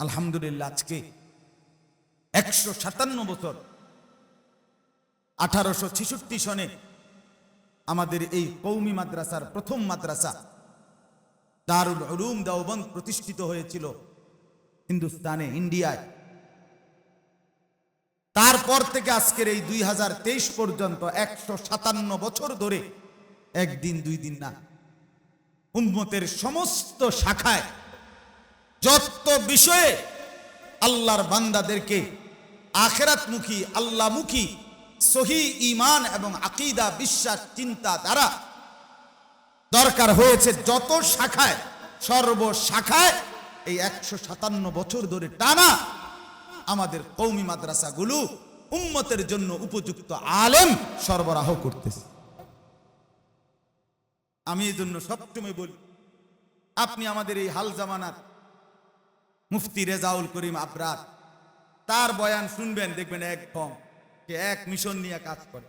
আলহামদুলিল্লাহ, আজকে একশো সাতান্ন বছর, আঠারোশো ছেষট্টি সনে আমাদের এই কৌমি মাদ্রাসার প্রথম মাদ্রাসা দারুল উলুম দেওবন্দ প্রতিষ্ঠিত হয়েছিল হিন্দুস্তানে, ইন্ডিয়ায়। তারপর থেকে আজকের এই দুই হাজার তেইশ পর্যন্ত একশো সাতান্ন বছর ধরে, একদিন দুই দিন না, উম্মতের সমস্ত শাখায় যত বিষয়ে আল্লাহর বান্দাদেরকে আখেরাতমুখী, আল্লাহমুখী, সহি ইমান এবং আকিদা, বিশ্বাস, চিন্তা দ্বারা দরকার হয়েছে যত শাখায় সর্ব শাখায় এই একশো সাতান্ন বছর ধরে টানা আমাদের কৌমি মাদ্রাসাগুলো উম্মতের জন্য উপযুক্ত আলেম সরবরাহ করতেছে। আমি এই জন্য সবসময় বলি, আপনি আমাদের এই হাল জামানার মুফতি রেজাউল করিম আবরার, তার বয়ান শুনবেন, দেখবেন এক কম সে এক মিশন নিয়ে কাজ করে।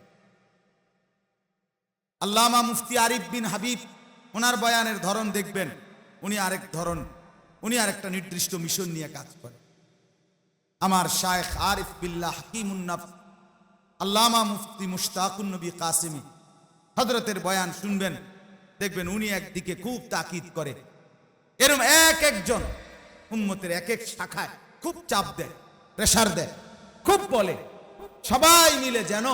আল্লামা মুফতি আরিফ বিন হাবিব, ওনার বয়ানের ধরন দেখবেন, উনি আরেক ধরন, উনি আরেকটা নির্দিষ্ট মিশন নিয়ে কাজ করে। আমার শায়েখ আরিফ বিল্লাহ হাকিম হাকিমুন্নাফ আল্লামা মুফতি মুশতাকুন নবী কাসিমি হজরতের বয়ান শুনবেন, দেখবেন উনি একদিকে খুব তাকিদ করে। এরম এক একজন উম্মতের এক এক শাখায় খুব চাপ দেয় প্রেশার দেয়, খুব বলে। সবাই মিলে যেন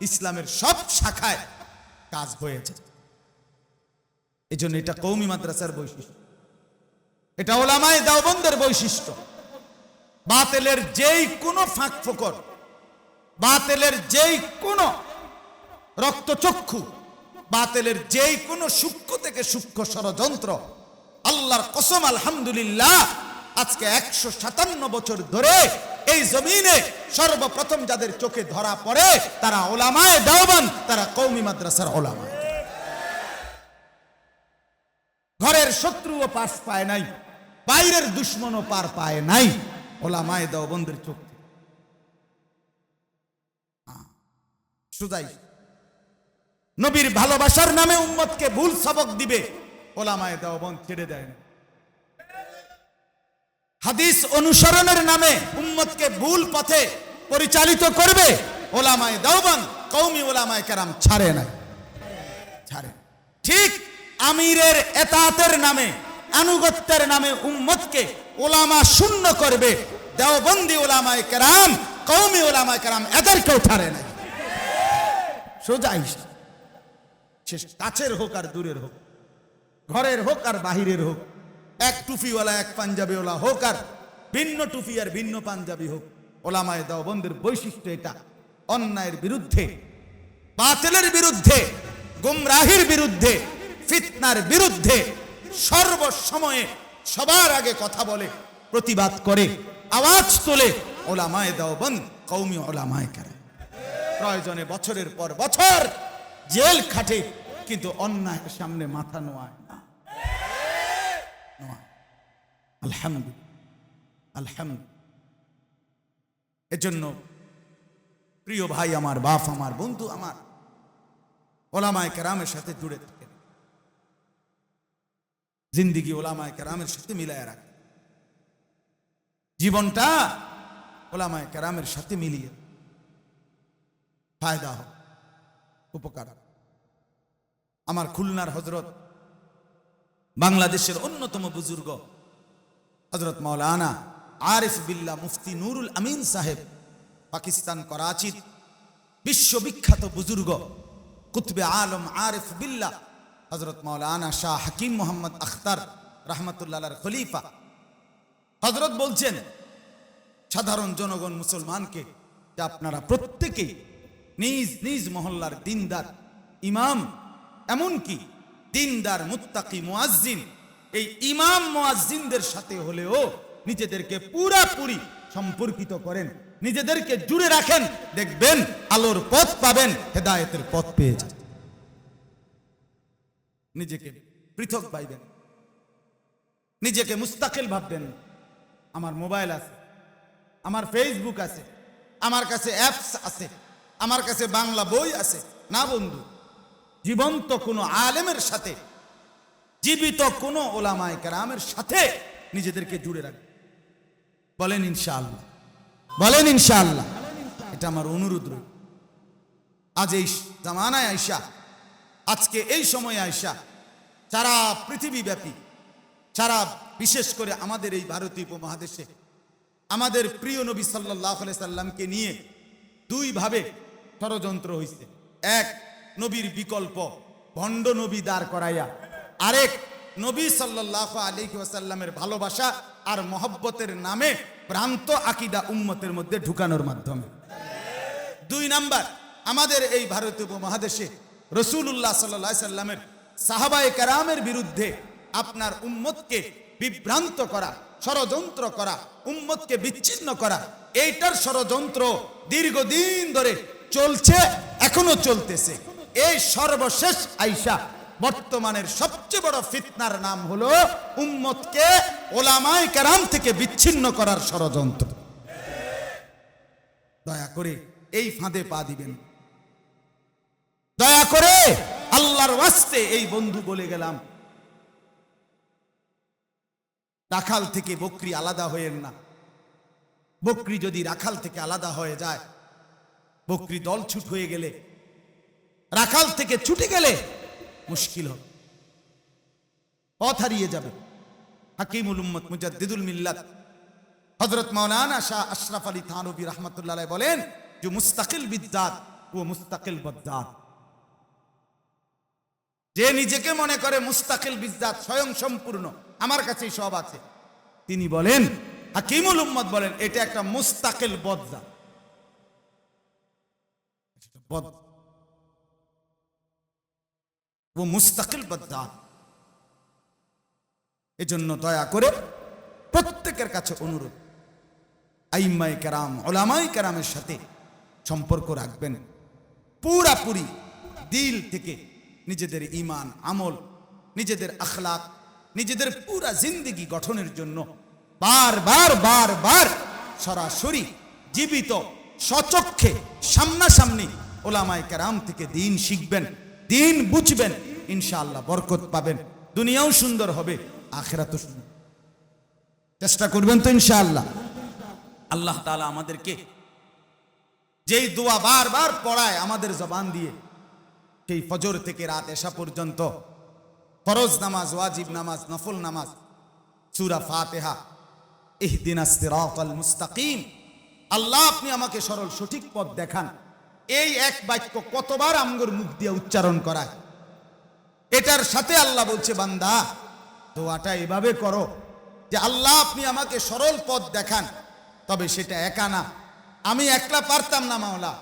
ইসলামের সব শাখায় কাজ হয়েছে। এই জন্য এটা কৌমি মাদ্রাসার বৈশিষ্ট্য। এটা ওলামায় দাওবন্দের বৈশিষ্ট্য। বাতেলের যেই কোনো ফাঁক ফোকর, বাতেলের যেই কোনো রক্তচক্ষু, বাতেলের যেই কোনো সূক্ষ্ম থেকে সূক্ষ্ম ষড়যন্ত্র আল্লাহর কসম, আলহামদুলিল্লাহ, আজকে একশো সাতান্ন বছর ধরে এই জমিনে সর্বপ্রথম যাদের চোখে ধরা পড়ে, তারা ওলামায় দাওবান, তারা কৌমি মাদ্রাসার ওলামা। ঘরের শত্রুও পাশ পায় নাই, বাইরের দুশ্মনও পার পায় নাই, ওলামায় দেওবন্দের চোখ সুজাই, নবীর ভালোবাসার নামে উম্মতকে ভুল সবক দিবে। ওলামায় দেওবন্দ ছেড়ে দেয় না। হাদিস অনুসরণের নামে উম্মতকে ভুল পথে পরিচালিত করবে ওলামায় দেওবন্দ কৌমি ওলামায় কেরাম ছাড়ে না। ছাড়ে ঠিক আমিরের এতাতের নামে, আনুগত্যের নামে উম্মতকে ওলামা শূন্য করবে। দেওবন্দি ওলামায় কেরাম কৌমি ওলামায় কেরাম এদেরকেও ছাড়ে নাই সোজা। সে কাছের হোক আর দূরের হোক। ঘরের হোক আর বাহিরের হোক, এক টুপিওয়ালা, এক পাঞ্জাবিওয়ালা হোক আর ভিন্ন টুপি আর ভিন্ন পাঞ্জাবি হোক, ওলামায় দেওবন্দের বৈশিষ্ট্য এটা। অন্যায়ের বিরুদ্ধে, বাতিলের বিরুদ্ধে, গুমরাহির বিরুদ্ধে, ফিতনার বিরুদ্ধে সর্বসময়ে সবার আগে কথা বলে, প্রতিবাদ করে, আওয়াজ তোলে ওলামায় দেওবন্দ কৌমি ওলামায় করে প্রয়োজনে বছরের পর বছর জেল খাটে, কিন্তু অন্যায়ের সামনে মাথা নোয়ায়। আলহামদুলিল্লাহ আলহামদুলিল্লাহ। এজন্য প্রিয় ভাই আমার, বাপ আমার, বন্ধু আমার, ওলামায় কেরামের সাথে জুড়ে জিন্দিগি ওলামায় কেরামের সাথে মিলায় জীবনটা ওলামায় কেরামের সাথে মিলিয়ে ফায়দা হোক, উপকার। আমার খুলনার হজরত বাংলাদেশের অন্যতম বুজুর্গ হজরত মৌলানা আরিফ বিল্লা মুফতি নুরুল আমিন সাহেব, পাকিস্তান করাচির বিশ্ববিখ্যাত বুজুর্গ, কুতবে আলম আরিফ বিল্লা হজরত মৌলানা শাহ হাকিম মোহাম্মদ আখতার রহমতুল্লাহ খলিফা। হজরত বলছেন, সাধারণ জনগণ মুসলমানকে, যে আপনারা প্রত্যেকেই নিজ নিজ মহল্লার দিনদার, ইমাম, এমনকি দিনদার, মুত্তাকি, মুয়াজ্জিন। এই ইমাম মুয়াজ্জিনদের সাথে হলেও নিজেদেরকে পুরাপুরি সম্পর্কিত করেন, নিজেদেরকে জুড়ে রাখেন, দেখবেন আলোর পথ পাবেন, হেদায়েতের পথ পেয়ে যান। নিজেকে পৃথক পাইবেন নিজেকে মুস্তাকিল ভাববেন। আমার মোবাইল আছে, আমার ফেসবুক আছে, আমার কাছে অ্যাপস আছে, আমার কাছে বাংলা বই আছে। না বন্ধু জীবন্ত কোনো আলেমের সাথে, জীবিত কোনো ওলামায় কেরামের সাথে নিজেদেরকে জুড়ে রাখবে। বলেন ইনশাআল্লাহ। বলেন ইনশাআল্লাহ। এটা আমার অনুরোধ রইল। আজ এই জামানায় আইসা, আজকে এই সময়ে আইসা, সারা পৃথিবীব্যাপী, সারা বিশেষ করে আমাদের এই ভারতীয় উপমহাদেশে, আমাদের প্রিয় নবী সাল্লাহ সাল্লামকে নিয়ে দুইভাবে ষড়যন্ত্র হয়েছে এক নবীর বিকল্প, ভণ্ড নবী দাঁড় করাইয়া। আরেক নবী সাল্লাহ আলী ওয়াসাল্লামের ভালোবাসা আর মহব্বতের নামে ভ্রান্ত আকিদা উম্মতের মধ্যে ঢুকানোর মাধ্যমে। দুই নাম্বার, আমাদের এই ভারতীয় উপমহাদেশে রসুল্লাহ সাল্লাহ সাল্লামের সাহাবায়ে কারামের বিরুদ্ধে আপনার উম্মতকে বিভ্রান্ত করা, ষড়যন্ত্র করা, উম্মতকে বিচ্ছিন্ন করা, এইটার ষড়যন্ত্র দীর্ঘদিন ধরে চলছে, এখনও চলতেছে। এই সর্বশেষ আইসা বর্তমানের সবচেয়ে বড় ফিতনার নাম হলো উম্মতকে ওলামায় কারাম থেকে বিচ্ছিন্ন করার ষড়যন্ত্র। দয়া করে এই ফাঁদে পা দিবেন। দয়া করে আল্লাহর ওয়াস্তে এই বন্ধু বলে গেলাম। রাখাল থেকে বকরি আলাদা হয়েন না। বকরি যদি রাখাল থেকে আলাদা হয়ে যায়, বকরি দল ছুট হয়ে গেলে রাখাল থেকে ছুটে গেলে মুশকিল হবে। পথ হারিয়ে যাবে। হাকিমুল উম্মত মুজাদ্দিদুল মিল্লাত। হজরত মৌলানা শাহ আশরাফ আলী থানবী রহমতুল্লাহ বলেন, যে মুস্তাকিল বিদ্যাত ও মুস্তাকিল বদ্দাত। যে নিজেকে মনে করে মুস্তাকিল বিদ্যাত স্বয়ং সম্পূর্ণ, আমার কাছেই সব আছে। তিনি বলেন, হাকিমুল উম্মত বলেন, এটা একটা মুস্তাকিল বদ্দা বদ ও মুস্তাকিল বদ্দাত এজন্য দয়া করে প্রত্যেকের কাছে অনুরোধ। আইম্মাই কেরাম ওলামাই কেরামের সাথে সম্পর্ক রাখবেন। পুরাপুরি দিল থেকে নিজেদের ইমান আমল, নিজেদের আখলাক, নিজেদের পুরা জিন্দিগি গঠনের জন্য বার বার বার বার সরাসরি জীবিত, সচক্ষে সামনাসামনি ওলামাই কেরাম থেকে দিন শিখবেন। দিন বুঝবেন, ইনশাআল্লাহ বরকত পাবেন, দুনিয়াও সুন্দর হবে, আখেরাতও সুন্দর। চেষ্টা করবেন তো ইনশাআল্লাহ। আল্লাহ তালা আমাদেরকে যেই দোয়া বারবার পড়ায় আমাদের জবান দিয়ে, সেই ফজর থেকে রাত এসা পর্যন্ত ফরজ নামাজ, ওয়াজিব নামাজ, নফল নামাজ, সুরা ফাতিহা সিরাতাল মুস্তাকিম। আল্লাহ আপনি আমাকে সরল সঠিক পথ দেখান। এই এক বাক্য কতবার আমগর মুখ দিয়ে উচ্চারণ করায়? এটার সাথে আল্লাহ বলছে, বান্দা, দোয়াটা এভাবে করো যে আল্লাহ আপনি আমাকে সরল পথ দেখান, তবে সেটা একা না। আমি একলা পারতাম না, মাওলা।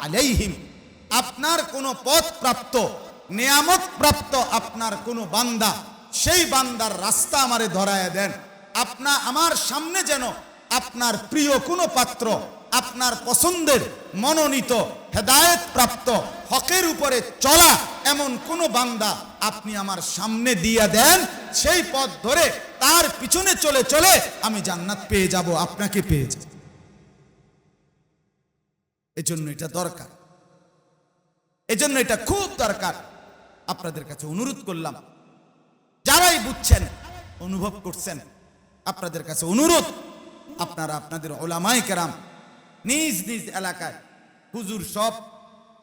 আলাইহিম। আপনার কোনো পথ প্রাপ্ত, নিয়ামত প্রাপ্ত আপনার কোনো বান্দা, সেই বান্দার রাস্তা আমারে ধরায় দেন। আপনা আমার সামনে যেন আপনার প্রিয় কোনো পাত্র আপনার পছন্দের মনোনীত হেদায়েত প্রাপ্ত হকের উপরে চলা এমন কোন বান্দা আপনি আমার সামনে দিয়ে দেন, সেই পথ ধরে তার পিছনে চলে চলে আমি জান্নাত পেয়ে যাব, আপনাকে পেয়ে যাব। এজন্য এটা দরকার। এজন্য এটা খুব দরকার। আপনাদের কাছে অনুরোধ করলাম, যারাই বুঝছেন, অনুভব করছেন, আপনাদের কাছে অনুরোধ, আপনারা আপনাদের ওলামাই কেরাম নিজ নিজ এলাকায়। হুজুর সব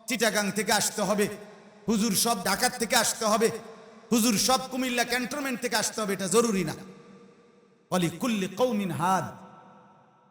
চিটাগাং থেকে আসতে হবে। হুজুর সব ঢাকার থেকে আসতে হবে। হুজুর সব কুমিল্লা ক্যান্টনমেন্ট থেকে আসতে হবে, এটা জরুরি না। অলি কুল্লি কৌমিন হাদ।